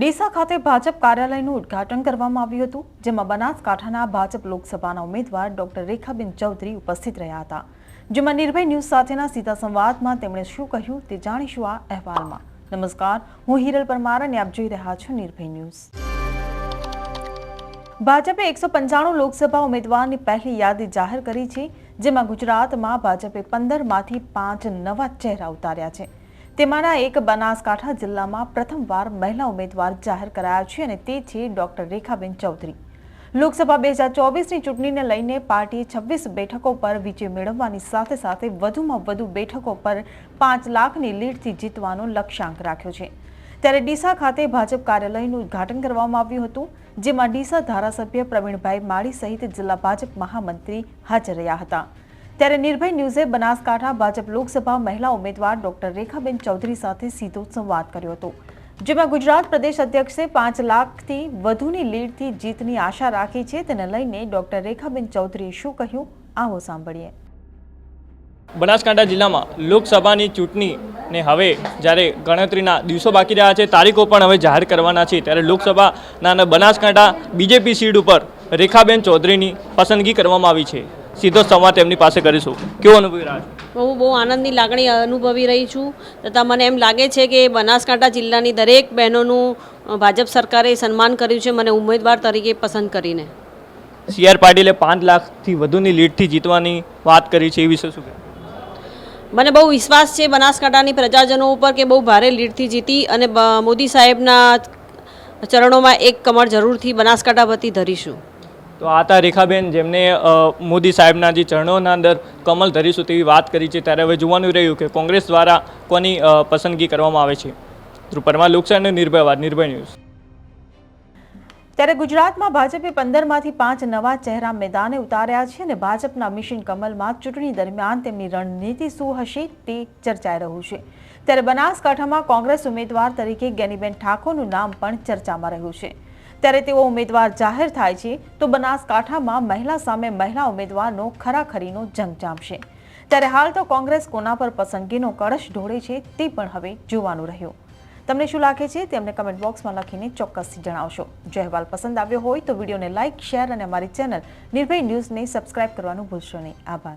ડીસા ખાતે ભાજપ કાર્યાલયનું ઉદ્ઘાટન કરવામાં આવ્યું હતું, જેમાં બનાસકાંઠાના ભાજપ લોકસભાના ઉમેદવાર ડોક્ટર રેખાબેન ચૌધરી ઉપસ્થિત રહ્યા હતા. જેમાં નિર્ભય ન્યૂઝ સાથેના સીધા સંવાદમાં તેમણે શું કહ્યું તે જાણીશું આ અહેવાલમાં. નમસ્કાર, હું હિરલ પરમાર અને આપ જોઈ રહ્યા છો નિર્ભય ન્યૂઝ. ભાજપે એકસો પંચાણું લોકસભા ઉમેદવારની પહેલી યાદી જાહેર કરી છે, જેમાં ગુજરાતમાં ભાજપે પંદરમાંથી પાંચ નવા ચહેરા ઉતાર્યા છે. તેમાંના એક બનાસકાંઠા જિલ્લામાં પ્રથમવાર મહિલા ઉમેદવાર જાહેર કરાયા છે અને તે છે ડોક્ટર રેખાબેન ચૌધરી. લોકસભા બે હજાર ચોવીસની ચૂંટણીને લઈને પાર્ટીએ છવ્વીસ બેઠકો પર વિજય મેળવવાની સાથે સાથે વધુમાં વધુ બેઠકો પર પાંચ લાખની લીડથી જીતવાનો લક્ષ્યાંક રાખ્યો છે. ત્યારે ડીસા ખાતે ભાજપ કાર્યાલયનું ઉદ્ઘાટન કરવામાં આવ્યું હતું, જેમાં ડીસા ધારાસભ્ય પ્રવીણભાઈ માળી સહિત જિલ્લા ભાજપ મહામંત્રી હાજર રહ્યા હતા. ત્યારે નિર્ભય ન્યૂઝે બનાસકાંઠા ભાજપ લોકસભા મહિલા ઉમેદવાર ડોક્ટર રેખાબેન ચૌધરી સાથે સીધો સંવાદ કર્યો હતો, જેમાં ગુજરાત પ્રદેશ અધ્યક્ષે પાંચ લાખથી વધુની લીડથી જીતની આશા રાખી છે. તેને લઈને ડોક્ટર રેખાબેન ચૌધરીએ શું કહ્યું, આવો સાંભળીએ. બનાસકાંઠા જિલ્લામાં લોકસભાની ચૂંટણીને હવે જ્યારે ગણતરીના દિવસો બાકી રહ્યા છે, તારીખો પણ હવે જાહેર કરવાના છે, ત્યારે લોકસભાના બનાસકાંઠા બીજેપી સીટ ઉપર રેખાબેન ચૌધરીની પસંદગી કરવામાં આવી છે. સીધો સંવાદ તેમની પાસે કરીશું. કેવો અનુભવી રહ્યા છે? હું બહુ આનંદની લાગણી અનુભવી રહી છું. તથા મને એમ લાગે છે કે બનાસકાંઠા જિલ્લાની દરેક બહેનોનું ભાજપ સરકારે સન્માન કર્યું છે મને ઉમેદવાર તરીકે પસંદ કરીને. સી આર પાટીલે પાંચ લાખથી વધુની લીડથી જીતવાની વાત કરી છે એ વિશે શું મને બહુ વિશ્વાસ છે બનાસકાંઠાની પ્રજાજનો ઉપર કે બહુ ભારે લીડથી જીતી અને મોદી સાહેબના ચરણોમાં એક કમળ જરૂરથી બનાસકાંઠા વતી ધરીશું. તો આ હતા રેખાબેન, જેમને મોદી સાહેબના જે ચરણોના અંદર કમલ ધરીશું તેવી વાત કરી છે, ત્યારે હવે જોવાનું રહ્યું કે કોંગ્રેસ દ્વારા કોની પસંદગી કરવામાં આવે છે. ધ્રુપરમાં પરમાર નિર્ભયવાદ નિર્ભય નિર્ભય ન્યૂઝ. ત્યારે ગુજરાતમાં ભાજપે પંદરમાંથી પાંચ નવા ચહેરા મેદાને ઉતાર્યા છે અને ભાજપના મિશન કમલમાં ચૂંટણી દરમિયાન તેમની રણનીતિ શું હશે તે ચર્ચાઈ રહ્યું છે. ત્યારે બનાસકાંઠામાં કોંગ્રેસ ઉમેદવાર તરીકે ગેનીબેન ઠાકોરનું નામ પણ ચર્ચામાં રહ્યું છે. ત્યારે તેઓ ઉમેદવાર જાહેર થાય છે તો બનાસકાંઠામાં મહિલા સામે મહિલા ઉમેદવારનો ખરાખરીનો જંગ જામશે. ત્યારે હાલ તો કોંગ્રેસ કોના પર પસંદગીનો કળશ ઢોળે છે તે પણ હવે જોવાનું રહ્યું. તમને શું લાગે છે તેમને કમેન્ટ બોક્સમાં લખીને ચોક્કસથી જણાવશો. જો અહેવાલ પસંદ આવ્યો હોય તો વિડીયોને લાઇક શેર અને અમારી ચેનલ નિર્ભય ન્યૂઝને સબસ્ક્રાઇબ કરવાનું ભૂલશો નહીં. આભાર.